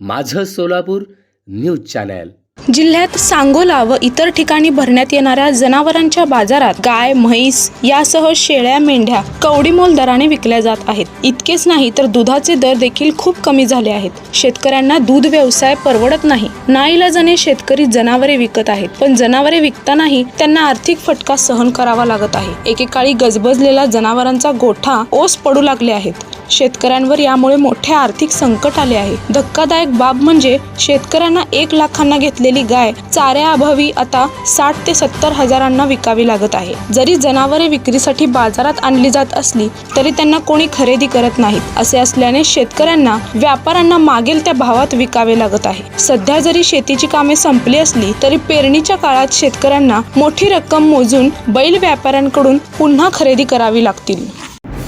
माझं Solapur news channel. जिल्ह्यात सांगोला व इतर ठिकाणी भरण्यात येणाऱ्या जनावरांच्या बाजारात गाय म्हैस यासह शेळ्या मेंढ्या कवडीमोल दराने विकल्या जात आहेत. इतकेच नाही तर दुधाचे दर देखील खूप कमी झाले आहेत. शेतकऱ्यांना दूध व्यवसाय परवडत नाही. नाईलाजाने शेतकरी जनावरे विकत आहेत. पण जनावरे विकतानाही त्यांना आर्थिक फटका सहन करावा लागत आहे. एकेकाळी गजबजलेला जनावरांचा गोठा ओस पडू लागले आहेत. शेतकऱ्यांवर यामुळे मोठे आर्थिक संकट आले आहे. धक्कादायक बाब म्हणजे शेतकऱ्यांना एक लाखांना घेतलेली गाय चाऱ्याअभावी आता साठ ते सत्तर हजारांना विकावी लागत आहे. जरी जनावरे विक्रीसाठी बाजारात आणली जात असली तरी त्यांना कोणी खरेदी करत नाहीत असे असल्याने शेतकऱ्यांना व्यापाऱ्यांना मागेल त्या भावात विकावे लागत आहे. सध्या जरी शेतीची कामे संपली असली तरी पेरणीच्या काळात शेतकऱ्यांना मोठी रक्कम मोजून बैल व्यापाऱ्यांकडून पुन्हा खरेदी करावी लागतील.